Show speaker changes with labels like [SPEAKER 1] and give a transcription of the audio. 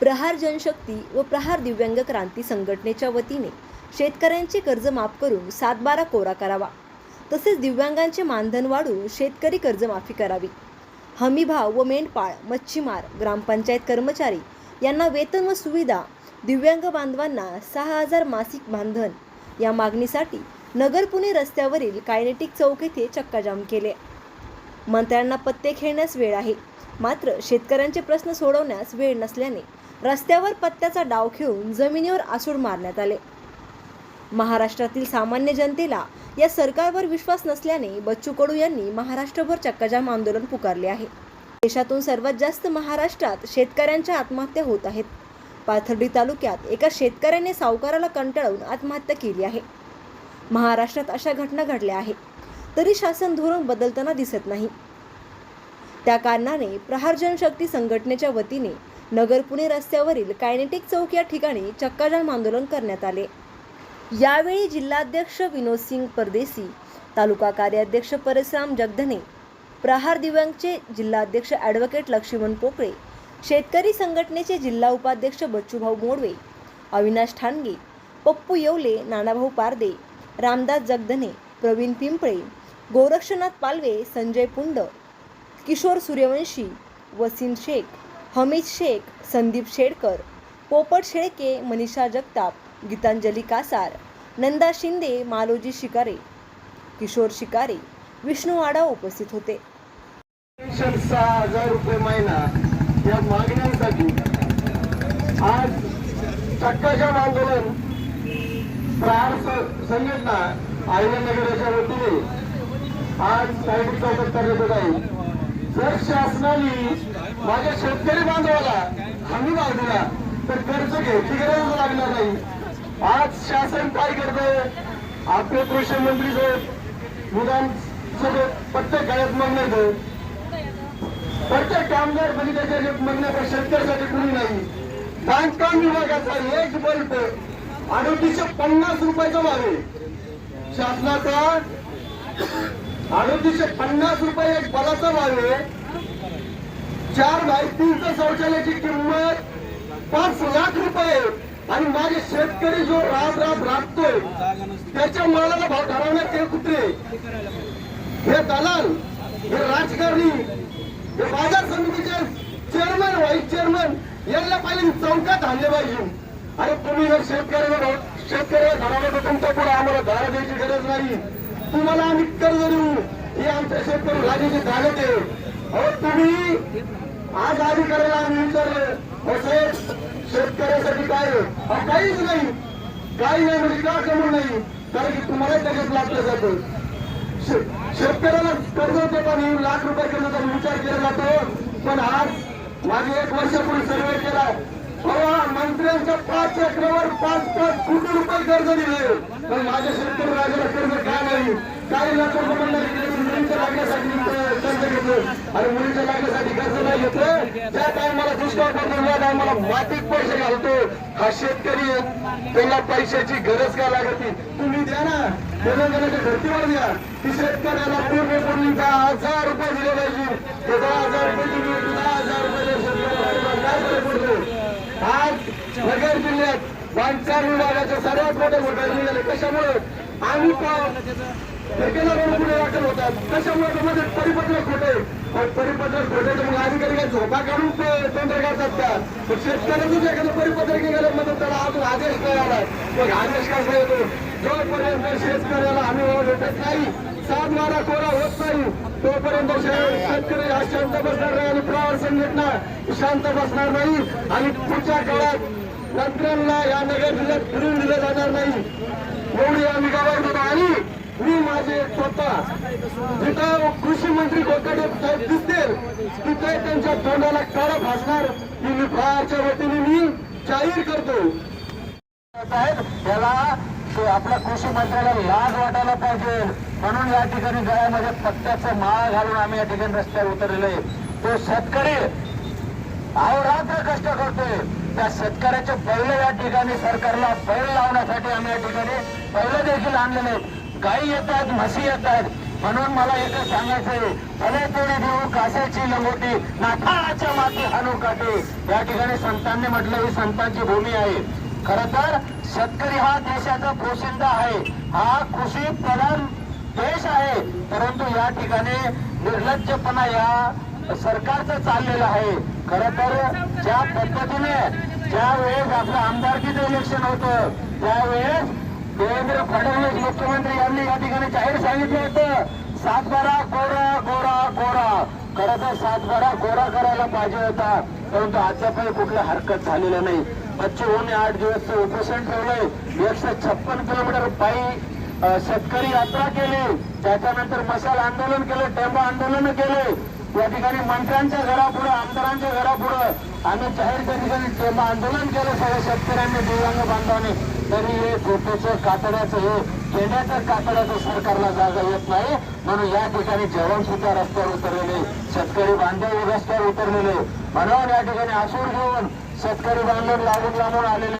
[SPEAKER 1] प्रहार जनशक्ती व प्रहार दिव्यांग क्रांती संघटनेच्या वतीने शेतकऱ्यांचे कर्ज माफ करून सातबारा कोरा करावा. तसेच दिव्यांगांचे मानधन वाढवून शेतकरी कर्जमाफी करावी. हमीभाव व मेंढपाळ मच्छीमार ग्रामपंचायत कर्मचारी यांना वेतन व सुविधा दिव्यांग बांधवांना सहा हजार मासिक मानधन या मागणीसाठी नगर पुणे रस्त्यावरील कायनेटिक चौक येथे चक्काजाम केले. मंत्र्यांना पत्ते खेळण्यास वेळ आहे. मात्र शेतकऱ्यांचे प्रश्न सोडवण्यास वेळ नसल्याने रस्त्यावर पत्त्याचा डाव खेळून जमिनीवर आसूड मारण्यात आले. महाराष्ट्रातील सामान्य जनतेला या सरकारवर विश्वास नसल्याने बच्चू कडू यांनी महाराष्ट्रभर चक्काजाम आंदोलन पुकारले आहे. देशातून सर्वात जास्त महाराष्ट्रात शेतकऱ्यांच्या आत्महत्या होत आहेत. पाथर्डी तालुक्यात एका शेतकऱ्याने सावकाराला कंटाळून आत्महत्या केली आहे. महाराष्ट्रात अशा घटना घडल्या आहेत. तरी शासन धोरण बदलताना दिसत नाही. त्या कारणाने प्रहार जनशक्ती संघटनेच्या वतीने नगर पुणे रस्त्यावरील कायनेटिक चौक या ठिकाणी चक्काजाम आंदोलन करण्यात आले. यावेळी जिल्हाध्यक्ष विनोद सिंग परदेसी तालुका कार्याध्यक्ष परशुराम जगधने प्रहार दिव्यांगचे जिल्हाध्यक्ष ॲडव्होकेट लक्ष्मण पोकळे शेतकरी संघटनेचे जिल्हा उपाध्यक्ष बच्चूभाऊ मोडवे अविनाश ठाणगे पप्पू येवले नानाभाऊ पारदे रामदास जगधने प्रवीण पिंपळे गोरक्षनाथ पालवे संजय पुंड किशोर सूर्यवंशी वसीम शेख हमीद शेख संदीप शेडकर पोपट शेळके मनीषा जगताप गीतांजली कासार नंदा शिंदे मालोजी शिकारे किशोर शिकारे विष्णू आडा उपस्थित होते.
[SPEAKER 2] सहा हजार रुपये महिना या मागण्यांसाठी आज चक्काजाम आंदोलन प्रहार संघटना आयनगराच्या वतीने आज चौकात करण्यात येत आहे. जर शासनाने माझ्या शेतकरी बांधवाला हमी भाव दिला तर कर्ज घ्यायची गरज लागणार नाही. आज शासन काय करतंय? आपले कृषी मंत्री साहेब विधानसभेत प्रत्येक काळात मागणार प्रत्येक कामगार म्हणजे त्याच्या शेतकऱ्यासाठी कुणी नाही. बांधकाम विभागाचा एक बल्ब अडोतीसशे पन्नास रुपयाचा भाव आहे. शासनाचा अडोतीसशे पन्नास रुपये एक बलाचा भाव आहे. चार बाय तीनचं शौचालयाची किंमत पाच लाख रुपये. आणि माझे शेतकरी जो राब राब राबतोय त्याच्या मालाला भाव ठरवण्यात ते कुत्रे. हे दलाल हे राजकारणी हे बाजार समितीचे चेअरमन व्हाईस चेअरमन यांना पाहिजे चौकात आणले पाहिजे. अरे तुम्ही जर शेतकऱ्यावर शेतकऱ्याला धरावं तर तुमच्यापुढे आम्हाला धारा द्यायची गरज नाही. तुम्हाला आम्ही कर्ज देऊ. हे आमच्या शेतकरी राजाची धागत आहे अहो तुम्ही आज अधिकाऱ्याला आम्ही विचारलं तसेच साहेब शेतकऱ्यासाठी काय काहीच नाही. काही नाही म्हणजे का कमू नाही? कारण की तुम्हाला त्याच्यात लागलं जातं. शेतकऱ्याला कर्ज देताना लाख रुपये कर्जाचा विचार केला जातो. पण आज माझे एक वर्षापूर्वी सर्वे केला. परवा मंत्र्यांच्या पाच एकरावर पाच पाच कोटी रुपये कर्ज दिले. पण माझ्या शेतकरी राजाला कर्ज का नाही? काही लाख रुपये म्हणणार मुलींच्या लागण्यासाठी कर्ज घेतलं आणि मुलीच्या लग्नासाठी कर्ज नाही घेतलं. त्या टायमाला दुष्काळ पडतो या टायमाला मातीत पैसे घालतो. हा शेतकरी त्याला पैशाची गरज का लागते तुम्ही द्या ना. तेलंगणाच्या धर्तीवर द्या. की शेतकऱ्याला पूर्ण पूर्ण दहा हजार रुपये दिले पाहिजे. ते दहा हजार रुपये तुम्ही दहा हजार रुपये आज नगर जिल्ह्यात बांधकाम विभागाचे सर्वात मोठे घोटाळे निघाले. कशामुळे? आम्ही ठेकेदारांना पुढे वाटत होतात कशामुळे परिपत्रक खोटे परिपत्रक खोटे तर मग अधिकारी काय झोपा काढून ते तंत्र करतात का? पण शेतकऱ्याचं एखादं परिपत्रक निघालं म्हणजे त्याला अजून आदेश नाही आला मग आदेश कसा येतो जोपर्यंत शेतकऱ्याला आम्ही भेटत नाही सात मारा कोरा होत नाही तोपर्यंत शे- शेतकरी हा शांत बसणार नाही आणि प्रवार संघटना शांत बसणार नाही. आणि पुढच्या काळात मंत्र्यांना या नगर जिल्ह्यात फिरून दिलं जाणार नाही एवढी आम्ही गवाही देतो आणि मी माझे स्वतः जिथं कृषी मंत्री कोकाटे साहेब दिसतील. तिथे त्यांच्या तोंडाला काळ भासणार ही मी प्रहारच्या वतीने मी जाहीर करतो. साहेब याला आपल्या कृषी मंत्र्याला लाज वाटायला पाहिजे. म्हणून या ठिकाणी गळ्यामध्ये पत्त्याचं माळ घालून आम्ही या ठिकाणी रस्त्यावर उतरलेले तो शेतकरी अहोरात्र कष्ट करतोय. त्या शेतकऱ्याचे बैल या ठिकाणी सरकारला बैल लावण्यासाठी आम्ही या ठिकाणी बैल देखील आणलेले आहेत. गायी येतात म्हशी येतात.
[SPEAKER 3] म्हणून मला एकच सांगायचंय भले तोडी देऊ काशाची लंगोटी नाथाच्या माती हाणू काटे. या ठिकाणी संतांनी म्हटलं ही संतांची भूमी आहे. खर तर शेतकरी हा देशाचा पोशिंदा आहे. हा कृषी प्रधान देश आहे. परंतु या ठिकाणी निर्लज्जपणा या सरकारचं चाललेलं आहे. खर तर ज्या पद्धतीने ज्या वेळेस आपलं आमदारकीचं इलेक्शन होतं त्यावेळेस देवेंद्र फडणवीस मुख्यमंत्री यांनी या ठिकाणी जाहीर सांगितलं होतं. सातबारा गोरा गोरा गोरा. खरं तर सातबारा गोरा करायला पाहिजे होता. परंतु अद्यापही कुठलं हरकत झालेलं नाही. बच्चे होणे आठ दिवस उपोषण ठेवलंय एकशे छप्पन किलोमीटर पायी शेतकरी यात्रा केली. त्याच्यानंतर मशाल आंदोलन केलं टेंबा आंदोलन केले. या ठिकाणी मंत्र्यांच्या घरापुढं आमदारांच्या घरापुढं आम्ही जाहीर त्या ठिकाणी टेंबा आंदोलन केलं. सगळ्या शेतकऱ्यांनी दिव्यांग बांधवाने. तरी हे झोपेचं कातड्याचं हे केंद्राचं कातड्याचं सरकारला जागा येत नाही. म्हणून या ठिकाणी जवान सुद्धा रस्त्यावर उतरलेले शेतकरी बांधव रस्त्यावर उतरलेले म्हणून या ठिकाणी आसूर घेऊन शेतकरी बांधव लागून लांबून आलेले